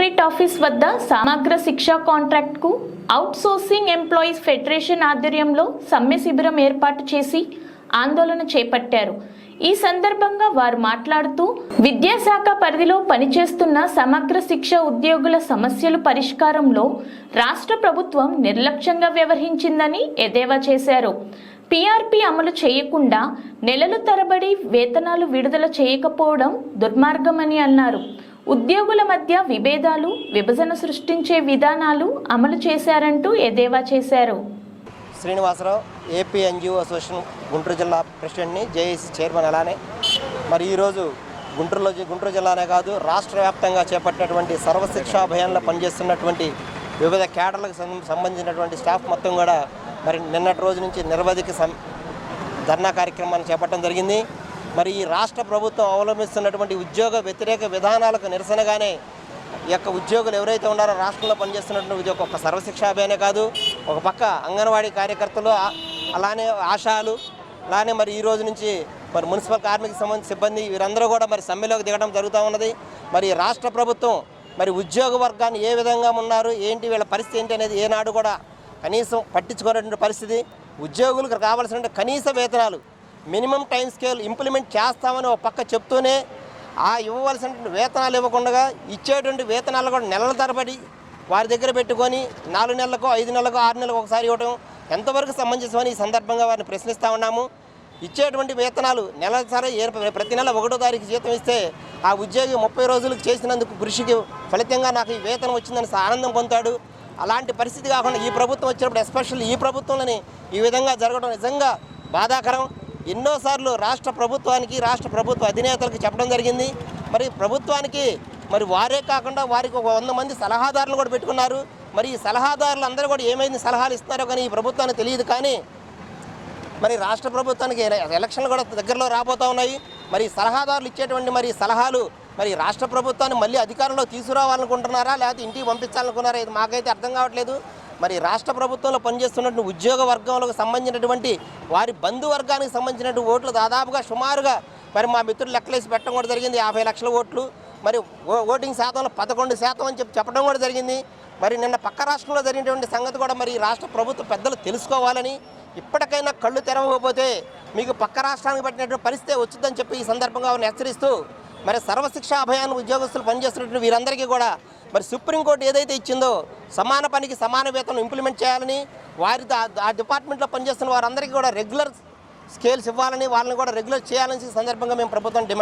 Office వద్ద సమగ్ర శిక్షా కాంట్రాక్ట్కు అవుట్సోర్సింగ్ ఎంప్లాయీస్ ఫెడరేషన్ ఆధ్వర్యంలో సమ్మె శిబిరం ఏర్పాటు చేసి ఆందోళన చేపట్టారు. ఈ సందర్భంగా వారు మాట్లాడుతూ విద్యాశాఖ పరిధిలో పనిచేస్తున్న సమగ్ర శిక్ష ఉద్యోగుల సమస్యలు పరిష్కారంలో రాష్ట్ర ప్రభుత్వం నిర్లక్ష్యంగా వ్యవహరించిందని ఎద్దేవా చేశారు. పీఆర్పీ అమలు చేయకుండా నెలలు తరబడి వేతనాలు విడుదల చేయకపోవడం దుర్మార్గమని అన్నారు. ఉద్యోగుల మధ్య విభేదాలు విభజన సృష్టించే విధానాలు అమలు చేశారంటూ ఎదేవా చేశారు. Srinivasarao AP NGO association Guntur జిల్లా ప్రెసిడెంట్ని జేఏసీ చైర్మన్ అలానే. మరి ఈరోజు గుంటూరులో గుంటూరు జిల్లానే కాదు రాష్ట్ర వ్యాప్తంగా చేపట్టినటువంటి సర్వశిక్షా అభియాన్లో పనిచేస్తున్నటువంటి వివిధ కేడర్లకు సం- సంబంధించినటువంటి స్టాఫ్ మొత్తం కూడా మరి నిన్నటి రోజు నుంచి నిరవధిక సం ధర్నా కార్యక్రమాన్ని చేపట్టడం జరిగింది. మరి ఈ రాష్ట్ర ప్రభుత్వం అవలంబిస్తున్నటువంటి ఉద్యోగ వ్యతిరేక విధానాలకు నిరసనగానే ఈ యొక్క ఉద్యోగులు ఎవరైతే ఉన్నారో రాష్ట్రంలో పనిచేస్తున్నటువంటి ఉద్యోగం ఒక సర్వశిక్ష అభియానే కాదు ఒక పక్క అంగన్వాడీ కార్యకర్తలు అలానే ఆశాలు అలానే మరి ఈ రోజు నుంచి మరి మున్సిపల్ కార్మిక సంబంధించి సిబ్బంది వీరందరూ కూడా మరి సమ్మెలోకి దిగడం జరుగుతూ ఉన్నది. మరి రాష్ట్ర ప్రభుత్వం మరి ఉద్యోగ వర్గాన్ని ఏ విధంగా ఉన్నారు ఏంటి వీళ్ళ పరిస్థితి ఏంటి అనేది ఏనాడు కూడా కనీసం పట్టించుకునేటువంటి పరిస్థితి. ఉద్యోగులకు కావాల్సిన కనీస వేతనాలు మినిమం టైం స్కేల్ ఇంప్లిమెంట్ చేస్తామని ఒక పక్క చెప్తూనే ఆ ఇవ్వవలసినటువంటి వేతనాలు ఇవ్వకుండా ఇచ్చేటువంటి వేతనాలు కూడా నెలల తరబడి వారి దగ్గర పెట్టుకొని నాలుగు నెలలకు ఐదు నెలలకు ఆరు నెలలకు ఒకసారి ఇవ్వడం ఎంతవరకు సంబంధించమని ఈ సందర్భంగా వారిని ప్రశ్నిస్తూ ఉన్నాము. ఇచ్చేటువంటి వేతనాలు నెలసరి ఏ ప్రతి నెల ఒకటో తారీఖు జీతం ఇస్తే ఆ ఉద్యోగి ముప్పై రోజులకు చేసినందుకు కృషికి ఫలితంగా నాకు ఈ వేతనం వచ్చిందని ఆనందం పొందుతాడు. అలాంటి పరిస్థితి కాకుండా ఈ ప్రభుత్వం వచ్చినప్పుడు ఎస్పెషల్లీ ఈ ప్రభుత్వంలోని ఈ విధంగా జరగడం నిజంగా బాధాకరం. ఎన్నోసార్లు రాష్ట్ర ప్రభుత్వానికి రాష్ట్ర ప్రభుత్వ అధినేతలకు చెప్పడం జరిగింది. మరి ప్రభుత్వానికి మరి వారే కాకుండా వారికి ఒక వంద మంది సలహాదారులు కూడా పెట్టుకున్నారు. మరి ఈ సలహాదారులు అందరూ కూడా ఏమైంది సలహాలు ఇస్తున్నారో కానీ ఈ ప్రభుత్వానికి తెలియదు కానీ మరి రాష్ట్ర ప్రభుత్వానికి ఎలక్షన్లు కూడా దగ్గరలో రాబోతూ ఉన్నాయి. మరి సలహాదారులు ఇచ్చేటువంటి మరి సలహాలు మరి రాష్ట్ర ప్రభుత్వాన్ని మళ్ళీ అధికారంలో తీసుకురావాలనుకుంటున్నారా లేకపోతే ఇంటికి పంపించాలనుకున్నారా ఇది మాకైతే అర్థం కావట్లేదు. మరి రాష్ట్ర ప్రభుత్వంలో పనిచేస్తున్నటువంటి ఉద్యోగ వర్గంలోకి సంబంధించినటువంటి వారి బంధువర్గానికి సంబంధించినటువంటి ఓట్లు దాదాపుగా సుమారుగా మరి మా మిత్రులు లెక్కలేసి పెట్టడం కూడా జరిగింది. యాభై లక్షల ఓట్లు. మరి ఓ- ఓటింగ్ శాతంలో పదకొండు శాతం అని చెప్పి చెప్పడం కూడా జరిగింది. మరి నిన్న పక్క రాష్ట్రంలో జరిగినటువంటి సంగతి కూడా మరి రాష్ట్ర ప్రభుత్వ పెద్దలు తెలుసుకోవాలని ఇప్పటికైనా కళ్ళు తెరవకపోతే మీకు పక్క రాష్ట్రానికి పట్టినటువంటి పరిస్థితి వచ్చిందని చెప్పి ఈ సందర్భంగా వారిని హెచ్చరిస్తూ మరి సర్వశిక్ష అభయాన్ని ఉద్యోగస్తులు పనిచేస్తున్నటువంటి వీరందరికీ కూడా మరి సుప్రీంకోర్టు ఏదైతే ఇచ్చిందో సమాన పనికి సమాన వేతనం ఇంప్లిమెంట్ చేయాలని వారితో ఆ డిపార్ట్మెంట్లో పనిచేస్తున్న వారందరికీ కూడా రెగ్యులర్ స్కేల్స్ ఇవ్వాలని వాళ్ళని కూడా రెగ్యులర్ చేయాలని సందర్భంగా మేము ప్రభుత్వం డిమాండ్